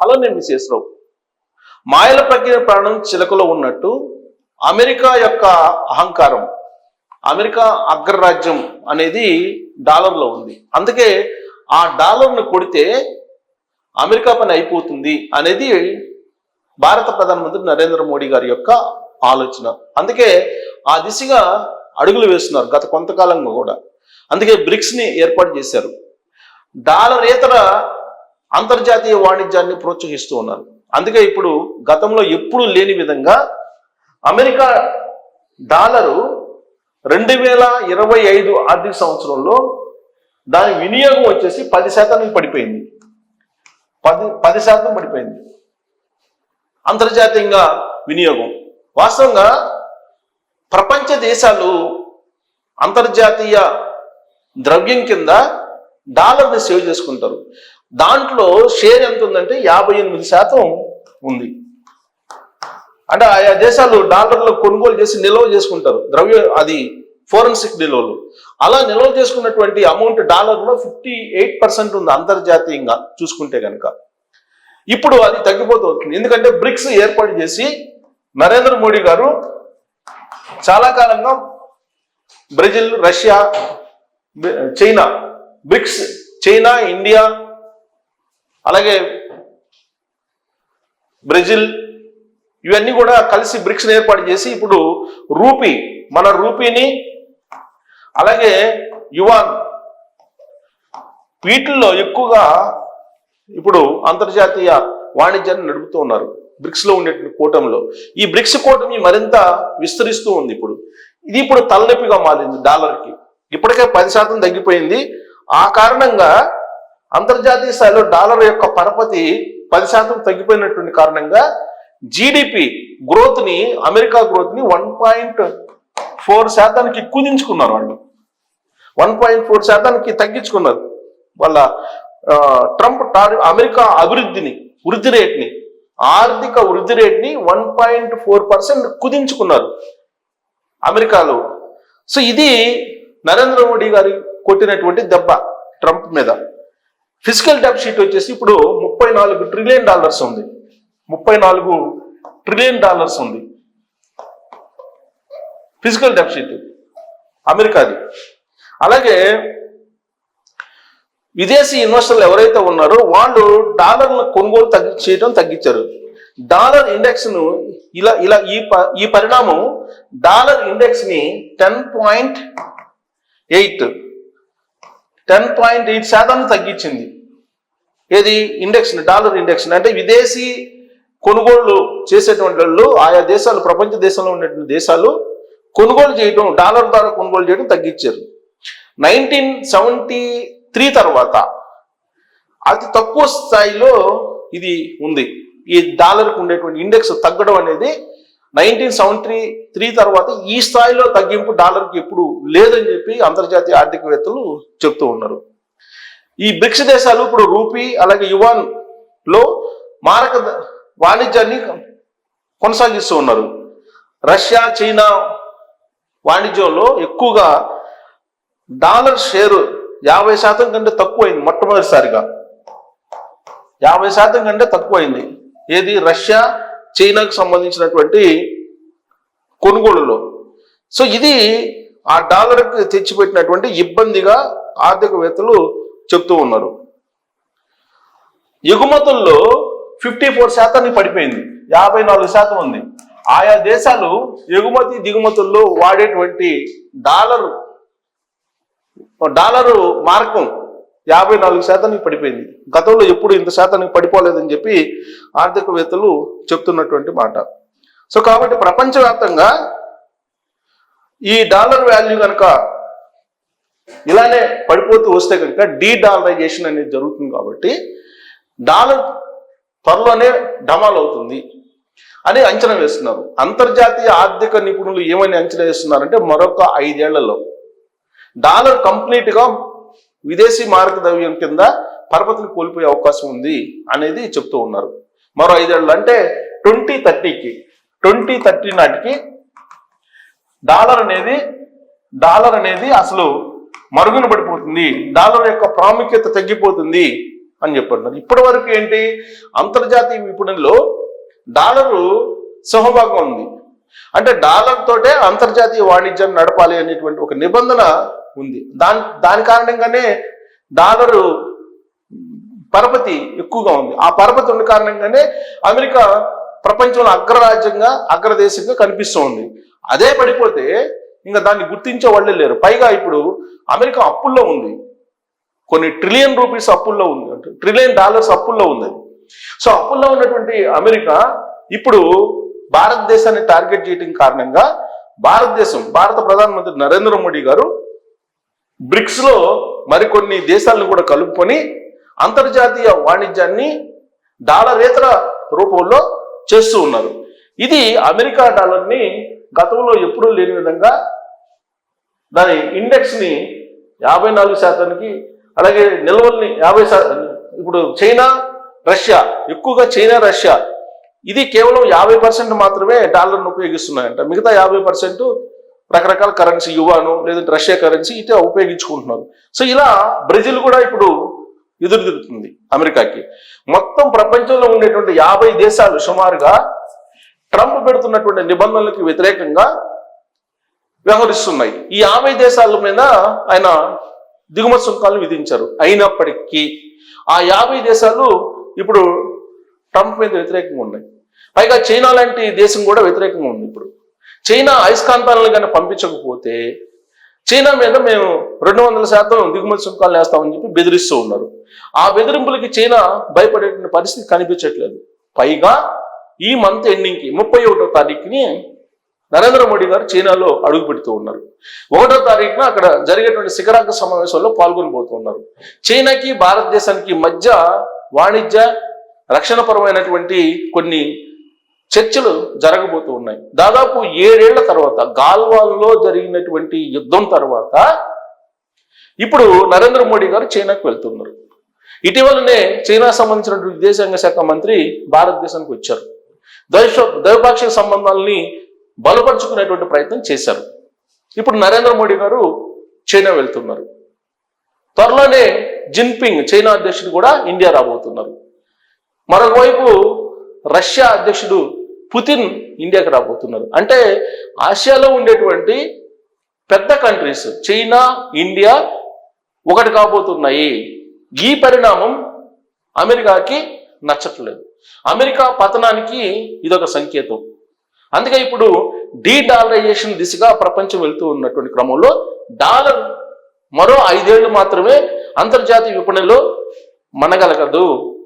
Hello నేను miss రావు. మాయల ప్రజ్ఞ ప్రాణం చిలకలో ఉన్నట్టు అమెరికా యొక్క అహంకారం అమెరికా అగ్రరాజ్యం అనేది డాలర్లో ఉంది. అందుకే ఆ డాలర్ను కొడితే అమెరికా పని అయిపోతుంది అనేది భారత ప్రధానమంత్రి నరేంద్ర మోడీ గారి యొక్క ఆలోచన. అందుకే ఆ దిశగా అడుగులు వేస్తున్నారు గత కొంతకాలంగా కూడా. అందుకే బ్రిక్స్ని ఏర్పాటు చేశారు. డాలర్ ఇతర అంతర్జాతీయ వాణిజ్యాన్ని ప్రోత్సహిస్తూ ఉన్నారు. అందుకే ఇప్పుడు గతంలో ఎప్పుడూ లేని విధంగా అమెరికా డాలరు రెండు వేల ఇరవై ఐదు ఆర్థిక సంవత్సరంలో దాని వినియోగం వచ్చేసి పది శాతానికి పడిపోయింది. పది పది శాతం పడిపోయింది. అంతర్జాతీయంగా వినియోగం. వాస్తవంగా ప్రపంచ దేశాలు అంతర్జాతీయ ద్రవ్యం కింద డాలర్ని సేవ్ చేసుకుంటారు. దాంట్లో షేర్ ఎంత ఉందంటే యాభై ఎనిమిది శాతం ఉంది. అంటే ఆయా దేశాలు డాలర్లు కొనుగోలు చేసి నిల్వ చేసుకుంటారు. ద్రవ్య అది ఫోరెన్సిక్ నిల్వలు. అలా నిల్వ చేసుకున్నటువంటి అమౌంట్ డాలర్లో ఫిఫ్టీ ఎయిట్ పర్సెంట్ ఉంది అంతర్జాతీయంగా చూసుకుంటే కనుక ఇప్పుడు అది తగ్గిపోతుంది. ఎందుకంటే బ్రిక్స్ ఏర్పాటు చేసి నరేంద్ర మోడీ గారు చాలా కాలంగా Brazil Russia China BRICS China India అలాగే బ్రెజిల్ ఇవన్నీ కూడా కలిసి బ్రిక్స్ని ఏర్పాటు చేసి ఇప్పుడు రూపీ మన రూపీని అలాగే యువాన్ వీటిల్లో ఎక్కువగా ఇప్పుడు అంతర్జాతీయ వాణిజ్యాన్ని నడుపుతూ ఉన్నారు బ్రిక్స్లో ఉండేటువంటి కూటమిలో. ఈ బ్రిక్స్ కూటమి మరింత విస్తరిస్తూ ఉంది ఇప్పుడు. ఇది ఇప్పుడు తలనొప్పిగా మారింది డాలర్కి. ఇప్పటికే పది శాతం తగ్గిపోయింది. ఆ కారణంగా అంతర్జాతీయ స్థాయిలో డాలర్ యొక్క పరపతి పది శాతం తగ్గిపోయినటువంటి కారణంగా జీడిపి గ్రోత్ని అమెరికా గ్రోత్ని వన్ పాయింట్ ఫోర్ శాతానికి కుదించుకున్నారు వాళ్ళు. వన్ పాయింట్ ఫోర్ శాతానికి తగ్గించుకున్నారు. వాళ్ళ ట్రంప్ టార్ అమెరికా అభివృద్ధిని వృద్ధి రేట్ని ఆర్థిక వృద్ధి రేట్ని వన్ పాయింట్ ఫోర్ పర్సెంట్ కుదించుకున్నారు అమెరికాలో. సో ఇది నరేంద్ర మోడీ గారి కొట్టినటువంటి దెబ్బ ట్రంప్ మీద. ఫిజికల్ డెప్ షీట్ వచ్చేసి ఇప్పుడు ముప్పై నాలుగు ట్రిలియన్ డాలర్స్ ఉంది. ముప్పై నాలుగు ట్రిలియన్ డాలర్స్ ఉంది. ఫిజికల్ డెప్ అమెరికాది. అలాగే విదేశీ ఇన్వెస్టర్లు ఎవరైతే ఉన్నారో వాళ్ళు డాలర్ను కొనుగోలు తగ్గి చేయడం తగ్గించారు. డాలర్ ఇండెక్స్ను ఇలా ఇలా ఈ ప- ఈ పరిణామం dollar ఇండెక్స్ని ten point eight ten point eight శాతం తగ్గించింది. ఏది? ఇండెక్స్ డాలర్ ఇండెక్స్ అంటే విదేశీ కొనుగోళ్ళు చేసేటువంటి వాళ్ళు ఆయా దేశాలు ప్రపంచ దేశంలో ఉన్నటువంటి దేశాలు కొనుగోలు చేయడం డాలర్ ద్వారా కొనుగోలు చేయడం తగ్గించారు. నైన్టీన్ సెవెంటీ త్రీ తర్వాత అతి తక్కువ స్థాయిలో ఇది ఉంది. ఈ డాలర్కి ఉండేటువంటి ఇండెక్స్ తగ్గడం అనేది నైన్టీన్ సెవెంటీ త్రీ తర్వాత ఈ స్థాయిలో తగ్గింపు డాలర్కి ఎప్పుడు లేదని చెప్పి అంతర్జాతీయ ఆర్థికవేత్తలు చెప్తూ ఉన్నారు. ఈ బ్రిక్స్ దేశాలు ఇప్పుడు రూపీ అలాగే యువాన్లో మారక వాణిజ్యాన్ని కొనసాగిస్తూ ఉన్నారు. రష్యా చైనా వాణిజ్యంలో ఎక్కువగా డాలర్ షేరు యాభై శాతం కంటే తక్కువైంది మొట్టమొదటిసారిగా. యాభై శాతం కంటే తక్కువైంది. ఏది? రష్యా చైనాకు సంబంధించినటువంటి కొనుగోలులో. సో ఇది ఆ డాలర్కి తెచ్చిపెట్టినటువంటి ఇబ్బందిగా ఆర్థికవేత్తలు చెప్తూ ఉన్నారు. ఎగుమతుల్లో ఫిఫ్టీ ఫోర్ శాతానికి పడిపోయింది. యాభై నాలుగు శాతం ఉంది. ఆయా దేశాలు ఎగుమతి దిగుమతుల్లో వాడేటువంటి డాలరు డాలరు మార్కం యాభై నాలుగు శాతానికి పడిపోయింది. గతంలో ఎప్పుడు ఇంత శాతానికి పడిపోలేదని చెప్పి ఆర్థికవేత్తలు చెప్తున్నటువంటి మాట. సో కాబట్టి ప్రపంచవ్యాప్తంగా ఈ డాలర్ వాల్యూ కనుక ఇలానే పడిపోతూ వస్తే కనుక డీ డాలరైజేషన్ అనేది జరుగుతుంది కాబట్టి డాలర్ త్వరలోనే డమాల్ అవుతుంది అని అంచనా వేస్తున్నారు. అంతర్జాతీయ ఆర్థిక నిపుణులు ఏమని అంచనా వేస్తున్నారంటే మరొక ఐదేళ్ళలో డాలర్ కంప్లీట్గా విదేశీ మారక ద్రవ్యం కింద పరపతిని కోల్పోయే అవకాశం ఉంది అనేది చెప్తూ ఉన్నారు. మరో ఐదేళ్ళు అంటే ట్వంటీ థర్టీకి ట్వంటీ థర్టీ నాటికి డాలర్ అనేది డాలర్ అనేది అసలు మరుగున పడిపోతుంది డాలర్ యొక్క ప్రాముఖ్యత తగ్గిపోతుంది అని చెప్పంటున్నారు ఇప్పటి వరకు ఏంటి? అంతర్జాతీయ విపణిలో డాలరు సహభాగం ఉంది. అంటే డాలర్ తోటే అంతర్జాతీయ వాణిజ్యాన్ని నడపాలి అనేటువంటి ఒక నిబంధన ఉంది. దాని దాని కారణంగానే డాలరు పరపతి ఎక్కువగా ఉంది. ఆ పరపతి ఉన్న కారణంగానే అమెరికా ప్రపంచంలో అగ్రరాజ్యంగా అగ్రదేశంగా కనిపిస్తూ ఉంది అదే పడిపోతే ఇంకా దాన్ని గుర్తించే వాళ్ళే లేరు. పైగా ఇప్పుడు అమెరికా అప్పుల్లో ఉంది. కొన్ని ట్రిలియన్ రూపీస్ అప్పుల్లో ఉంది. అంటే ట్రిలియన్ డాలర్స్ అప్పుల్లో ఉంది. సో అప్పుల్లో ఉన్నటువంటి అమెరికా ఇప్పుడు భారతదేశాన్ని టార్గెట్ చేయడం కారణంగా భారతదేశం భారత ప్రధానమంత్రి నరేంద్ర మోడీ గారు బ్రిక్స్లో మరికొన్ని దేశాలను కూడా కలుపుకొని అంతర్జాతీయ వాణిజ్యాన్ని డాలరేతర రూపంలో చేస్తూ ఉన్నారు. ఇది అమెరికా డాలర్ని గతంలో ఎప్పుడూ లేని విధంగా దాని ఇండెక్స్ని యాభై నాలుగు శాతానికి అలాగే నిల్వల్ని యాభై శాతం ఇప్పుడు చైనా రష్యా ఎక్కువగా చైనా రష్యా ఇది కేవలం యాభై పర్సెంట్ మాత్రమే డాలర్ను ఉపయోగిస్తున్నాయంట. మిగతా యాభై పర్సెంట్ రకరకాల కరెన్సీ యువాను లేదంటే రష్యా కరెన్సీ ఇట్లా ఉపయోగించుకుంటున్నారు. సో ఇలా బ్రెజిల్ కూడా ఇప్పుడు ఎదురు తిరుగుతుంది అమెరికాకి. మొత్తం ప్రపంచంలో ఉండేటువంటి యాభై దేశాలు సుమారుగా ట్రంప్ పెడుతున్నటువంటి నిబంధనలకు వ్యతిరేకంగా వ్యవహరిస్తున్నాయి. ఈ యాభై దేశాల మీద ఆయన దిగుమతి సుంకాలను విధించారు. అయినప్పటికీ ఆ యాభై దేశాలు ఇప్పుడు ట్రంప్ మీద వ్యతిరేకంగా ఉన్నాయి. పైగా చైనా లాంటి దేశం కూడా వ్యతిరేకంగా ఉంది ఇప్పుడు. చైనా అయస్కాంతాలను కానీ పంపించకపోతే చైనా మీద మేము రెండు వందల శాతం దిగుమతి సుంకాలు వేస్తామని చెప్పి బెదిరిస్తూ ఉన్నారు. ఆ బెదిరింపులకి చైనా భయపడేటువంటి పరిస్థితి కనిపించట్లేదు. పైగా ఈ మంత్ ఎండింగ్కి ముప్పై ఒకటో తారీఖుని నరేంద్ర మోడీ గారు చైనాలో అడుగు పెడుతూ ఉన్నారు. ఒకటో తారీఖున అక్కడ జరిగేటువంటి శిఖరాంక సమావేశంలో పాల్గొనబోతున్నారు. చైనాకి భారతదేశానికి మధ్య వాణిజ్య రక్షణపరమైనటువంటి కొన్ని చర్చలు జరగబోతూ ఉన్నాయి. దాదాపు ఏడేళ్ళ తర్వాత గాల్వాన్లో జరిగినటువంటి యుద్ధం తర్వాత ఇప్పుడు నరేంద్ర మోడీ గారు చైనాకు వెళ్తున్నారు. ఇటీవలనే చైనా సంబంధించినటువంటి విదేశాంగ శాఖ మంత్రి భారతదేశానికి వచ్చారు. ద్వైష ద్వైపాక్షిక సంబంధాలని బలపరుచుకునేటువంటి ప్రయత్నం చేశారు. ఇప్పుడు నరేంద్ర మోడీ గారు చైనా వెళ్తున్నారు. త్వరలోనే జిన్పింగ్ చైనా అధ్యక్షుడు కూడా ఇండియా రాబోతున్నారు. మరొకవైపు రష్యా అధ్యక్షుడు పుతిన్ ఇండియాకి రాబోతున్నారు. అంటే ఆసియాలో ఉండేటువంటి పెద్ద కంట్రీస్ చైనా ఇండియా ఒకటి కాబోతున్నాయి. ఈ పరిణామం అమెరికాకి నచ్చట్లేదు. అమెరికా పతనానికి ఇదొక సంకేతం. అందుకే ఇప్పుడు డీ డాలరైజేషన్ దిశగా ప్రపంచం వెళ్తూ ఉన్నటువంటి క్రమంలో డాలర్ మరో ఐదేళ్ళు మాత్రమే అంతర్జాతీయ విపణిలో మనగలగదు.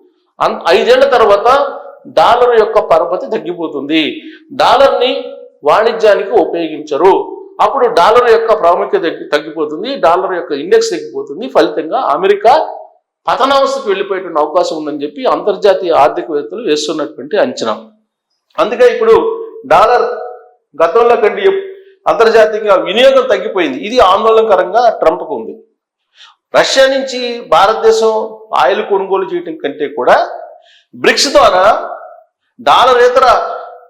అన్- ఐదేళ్ళ తర్వాత డాలర్ యొక్క పరపతి తగ్గిపోతుంది. డాలర్ని వాణిజ్యానికి ఉపయోగించరు. అప్పుడు డాలర్ యొక్క ప్రాముఖ్యత తగ్గిపోతుంది. డాలర్ యొక్క ఇండెక్స్ తగ్గిపోతుంది. ఫలితంగా అమెరికా పతనావస్థకు వెళ్ళిపోయేటువంటి అవకాశం ఉందని చెప్పి అంతర్జాతీయ ఆర్థికవేత్తలు వేస్తున్నటువంటి అంచనా. అందుకే ఇప్పుడు డాలర్ గతంలో కంటే అంతర్జాతీయంగా వినియోగం తగ్గిపోయింది. ఇది ఆందోళనకరంగా ట్రంప్కు ఉంది. రష్యా నుంచి భారతదేశం ఆయిల్ కొనుగోలు చేయటం కంటే కూడా బ్రిక్స్ ద్వారా డాలరేతర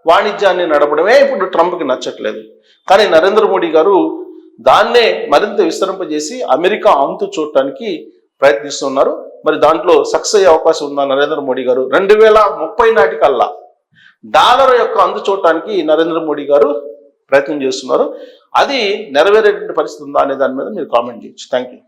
వాణిజ్యాన్ని నడపడమే ఇప్పుడు ట్రంప్కి నచ్చట్లేదు. కానీ నరేంద్ర మోడీ గారు దాన్నే మరింత విస్తరింపజేసి అమెరికా అంతు చూడటానికి ప్రయత్నిస్తున్నారు. మరి దాంట్లో సక్సెస్ అయ్యే అవకాశం ఉందా నరేంద్ర మోడీ గారు? రెండు వేల ముప్పై నాటికల్లా డాలర్ యొక్క అందు చూడటానికి నరేంద్ర మోడీ గారు ప్రయత్నం చేస్తున్నారు. అది నెరవేరేటువంటి పరిస్థితి ఉందా అనే దాని మీద మీరు కామెంట్ చేయొచ్చు. Thank you